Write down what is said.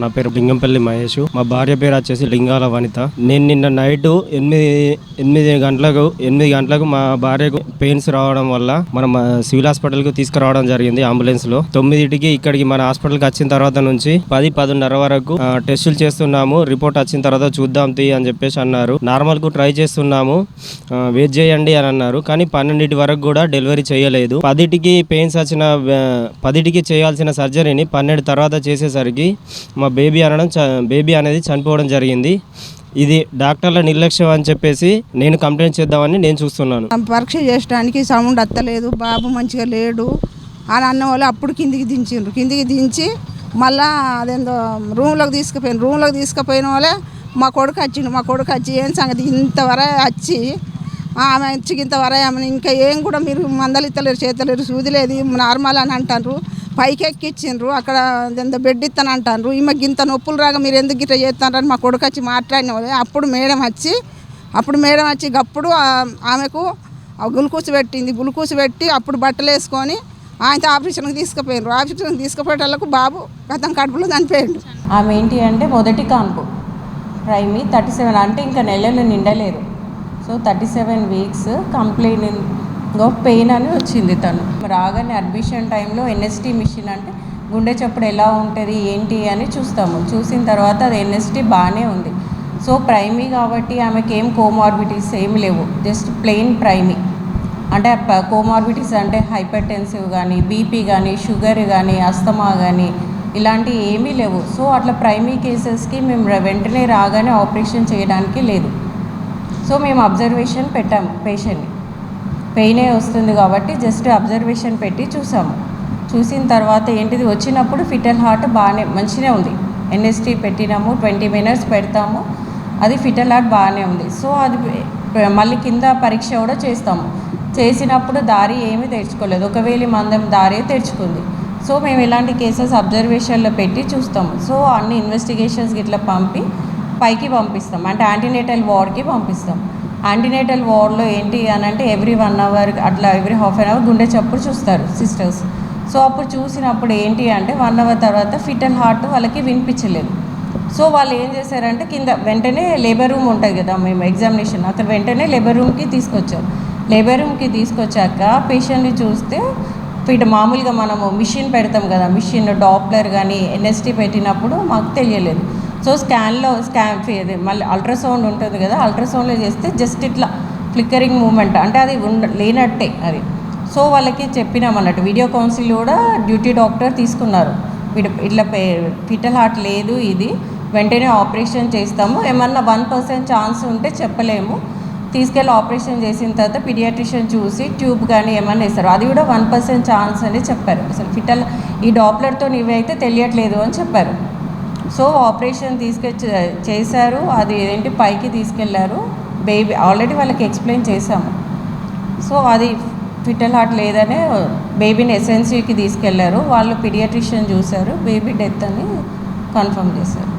నా పేరు లింగంపల్లి మహేష్. మా భార్య పేరు వచ్చేసి లింగాల వనిత. నేను నిన్న నైట్ ఎనిమిది ఎనిమిది గంటలకు ఎనిమిది గంటలకు మా భార్యకు పెయిన్స్ రావడం వల్ల మనం సివిల్ హాస్పిటల్కి తీసుకురావడం జరిగింది అంబులెన్స్లో తొమ్మిదిటికి ఇక్కడికి మన హాస్పిటల్కి వచ్చిన తర్వాత నుంచి పది పదిన్నర వరకు టెస్టులు చేస్తున్నాము. రిపోర్ట్ వచ్చిన తర్వాత చూద్దాం తీ అని చెప్పేసి అన్నారు. నార్మల్కు ట్రై చేస్తున్నాము. వెయిట్ చేయండి అని అన్నారు. కానీ పన్నెండింటి వరకు కూడా డెలివరీ చేయలేదు. పదిటికి పెయిన్స్ వచ్చిన పదిటికి చేయాల్సిన సర్జరీని పన్నెండు తర్వాత చేసేసరికి మా బేబీ అనడం చ- బేబీ అనేది చనిపోవడం జరిగింది. ఇది డాక్టర్ల నిర్లక్ష్యం అని చెప్పేసి నేను కంప్లైంట్ చేద్దామని నేను చూస్తున్నాను. పరీక్ష చేయడానికి సౌండ్ అత్తలేదు బాబు మంచిగా లేడు అని అన్న వాళ్ళు అప్పుడు కిందికి దించిండ్రు. కిందికి దించి మళ్ళా అదేందో రూమ్లోకి తీసుకుపోయిన రూమ్లోకి తీసుకుపోయిన వాళ్ళే మా కొడుకు వచ్చిండు. మా కొడుకు వచ్చి ఏం సంగతి? ఇంతవరకు వచ్చి ఆమె ఇంతవర ఇంతవరకు ఆమె ఇంకా ఏం కూడా మీరు మందలు ఇత్తలేరు చేతలేరు సూది లేదు నార్మల్ అని అంటారు. పైకి ఎక్కిచ్చిండ్రు అక్కడ ఎంత బెడ్ ఇస్తాను అంటారు ఈమెకి ఇంత నొప్పులు రాగా మీరు ఎందుకు గిట్ట చేస్తారని మా కొడుకు వచ్చి మాట్లాడిన అప్పుడు మేడం వచ్చి అప్పుడు మేడం వచ్చి గప్పుడు ఆమెకు ఆ పెట్టింది. గులుకూసు పెట్టి అప్పుడు బట్టలు వేసుకొని ఆయనతో ఆపరేషన్కి తీసుకుపోయినారు ఆపరేషన్కి తీసుకుపోయేటోళ్ళకు బాబు గతం కడుపులో చనిపోయాడు. ఆమె ఏంటి అంటే మొదటి కాన్పు. ప్రైమి థర్టీ సెవెన్ అంటే ఇంకా నెలలు నిండలేదు. So thirty seven weeks complaint ఇంకో పెయిన్ అని వచ్చింది తను. రాగానే అడ్మిషన్ టైంలో ఎన్ఎస్టీ మిషన్ అంటే గుండె చప్పుడు ఎలా ఉంటుంది ఏంటి అని చూస్తాము. చూసిన తర్వాత అది ఎన్ఎస్టీ బాగానే ఉంది. సో ప్రైమీ కాబట్టి ఆమెకి ఏం కోమార్బిటీస్ ఏం లేవు. Just plain primi. అంటే కోమార్బిటీస్ అంటే హైపర్ టెన్సివ్ కానీ బీపీ కానీ షుగర్ కానీ అస్తమా కానీ ఇలాంటివి ఏమీ లేవు. సో అట్లా ప్రైమీ కేసెస్కి మేము వెంటనే రాగానే ఆపరేషన్ చేయడానికి లేదు. సో మేము అబ్జర్వేషన్ పెట్టాము పేషెంట్ని. పెయినే వస్తుంది కాబట్టి జస్ట్ అబ్జర్వేషన్ పెట్టి చూసాము. చూసిన తర్వాత ఏంటిది? వచ్చినప్పుడు ఫిటల్ హార్ట్ బాగానే మంచిగా ఉంది. ఎన్ఎస్టీ పెట్టినాము ట్వంటీ మినిట్స్ పెడతాము అది ఫిటల్ హార్ట్ బాగానే ఉంది. సో అది మళ్ళీ కింద పరీక్ష కూడా చేస్తాము. చేసినప్పుడు దారి ఏమీ తెరుచుకోలేదు ఒకవేళ మందం దారి తెరుచుకుంది సో మేము ఇలాంటి కేసెస్ అబ్జర్వేషన్లో పెట్టి చూస్తాము. సో అన్ని ఇన్వెస్టిగేషన్స్ ఇట్లా పంపి పైకి పంపిస్తాం. అంటే యాంటీనేటల్ వార్డ్కి పంపిస్తాం. యాంటీనేటల్ వార్డ్లో ఏంటి అని అంటే ఎవ్రీ వన్ అవర్ అట్లా ఎవ్రీ హాఫ్ అన్ అవర్ గుండె చప్పుడు చూస్తారు సిస్టర్స్ సో అప్పుడు చూసినప్పుడు ఏంటి అంటే వన్ అవర్ తర్వాత ఫిటల్ హార్ట్ వాళ్ళకి వినిపించలేదు. సో వాళ్ళు ఏం చేశారంటే కింద వెంటనే లేబర్ రూమ్ ఉంటుంది కదా మేము ఎగ్జామినేషన్ అక్కడ వెంటనే లేబర్ రూమ్కి తీసుకొచ్చారు. లేబర్ రూమ్కి తీసుకొచ్చాక పేషెంట్ని చూస్తే ఫిట్ మామూలుగా మనము మిషన్ పెడతాం కదా మిషన్ డాప్లర్ కానీ ఎన్ఎస్టీ పెట్టినప్పుడు మాకు తెలియలేదు. సో స్కాన్లో స్కాన్ ఇది మళ్ళీ అల్ట్రాసౌండ్ ఉంటుంది కదా అల్ట్రాసౌండ్లో చేస్తే జస్ట్ ఇట్లా ఫ్లిక్కరింగ్ మూమెంట్ అంటే అది ఉండ లేనట్టే అది. సో వాళ్ళకి చెప్పినాం అన్నట్టు వీడియో కౌన్సిల్ కూడా డ్యూటీ డాక్టర్ తీసుకున్నారు. ఇట్లా ఇట్లా ఫిటల్ హార్ట్ లేదు ఇది వెంటనే ఆపరేషన్ చేస్తాము. ఏమన్నా వన్ పర్సెంట్ ఛాన్స్ ఉంటే చెప్పలేము. తీసుకెళ్ళి ఆపరేషన్ చేసిన తర్వాత పీడియాట్రిషియన్ చూసి ట్యూబ్ కానీ ఏమన్నా వేస్తారు. అది కూడా వన్ పర్సెంట్ ఛాన్స్ అని చెప్పారు. అసలు ఫిటల్ ఈ డాప్లర్తో ఇవి అయితే తెలియట్లేదు అని చెప్పారు. సో ఆపరేషన్ తీసుకొచ్చి చేశారు. అది ఏంటి పైకి తీసుకెళ్ళారు. బేబీ ఆల్రెడీ వాళ్ళకి ఎక్స్ప్లెయిన్ చేశాము. సో అది ఫిటల్ హార్ట్ లేదనే బేబీని ఎస్ఎన్సీకి తీసుకెళ్ళారు. వాళ్ళు పిడియాట్రిషియన్ చూశారు. బేబీ డెత్ అని కన్ఫర్మ్ చేశారు.